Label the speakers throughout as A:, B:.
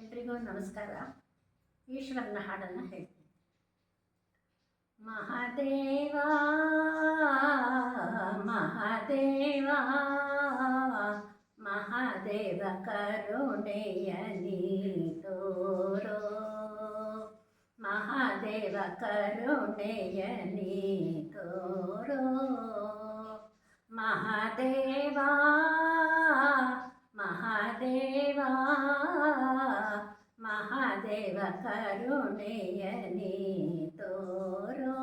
A: ಎಲ್ರಿಗೂ ನಮಸ್ಕಾರ. ಈಶ್ವರನ ಹಾಡನ್ನು ಹೇಳ್ತೀನಿ. ಮಹಾದೇವ ಮಹಾದೇವ ಮಹಾದೇವ ಕರುಣೆಯ ನೀ ತೋರೋ ಮಹಾದೇವ ಕರುಣೆಯ ನೀ ಮಹಾದೇವ ಕರುಣೆಯ ನೀ ತೋರೋ.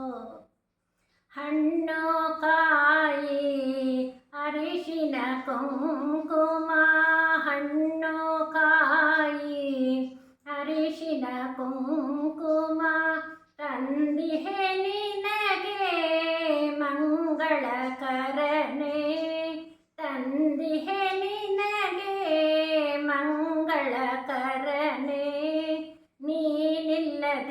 A: ಹಣ್ಣು ಕಾಯಿ ಅರಿಶಿನ ಕುಂಕುಮ, ಹಣ್ಣು ಕಾಯಿ ಅರಿಶಿನ ಕುಂಕುಮ, ತಂದಿಹೆ ನಿನಗೆ ಮಂಗಳಕರನೆ ತಂದಿಹೆ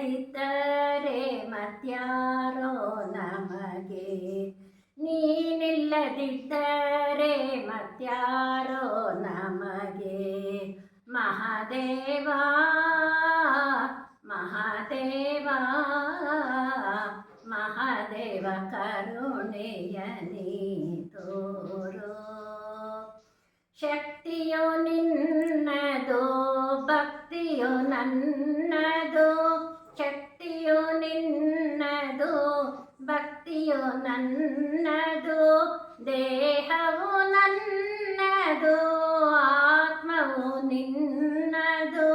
A: ನೀನಿಲ್ಲದಿದ್ದರೆ ಮತ್ಯಾರೋ ನಮಗೆ? ನೀನಿಲ್ಲದಿದ್ದರೆ ಮತ್ಯಾರೋ ನಮಗೆ? ಮಹಾದೇವ ಮಹಾದೇವ ಮಹಾದೇವ ಕರುಣೆಯ ನೀ ತೋರೋ. ಶಕ್ತಿಯು ನಿನ್ನದು, ಭಕ್ತಿಯು ನನ್ನದು. ಶಕ್ತಿಯು ನಿನ್ನದು, ಭಕ್ತಿಯು ನನ್ನದು, ದೇಹವು ನನ್ನದು, ಆತ್ಮವು ನಿನ್ನದು,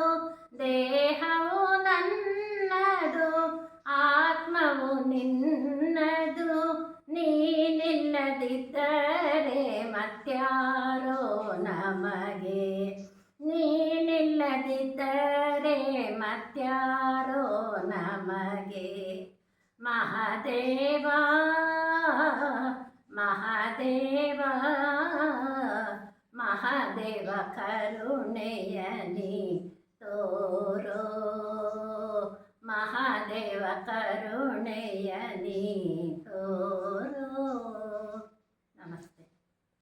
A: ದೇಹವು ನನ್ನದು, ಆತ್ಮವು ನಿನ್ನದು. ನೀನಿಲ್ಲದಿದ್ದರೆ ಮತ್ಯಾರೋ ನಮಗೆ. ನೀನಿಲ್ಲದಿದ್ದರೆ ಮತ್ಯಾರೋ ಮಹಾದೇವ ಮಹಾದೇವ ಮಹಾದೇವ ಕರುಣೆಯ ನೀ ತೋರೋ ಮಹಾದೇವ ಕರುಣೆಯ ನೀ ತೋರೋ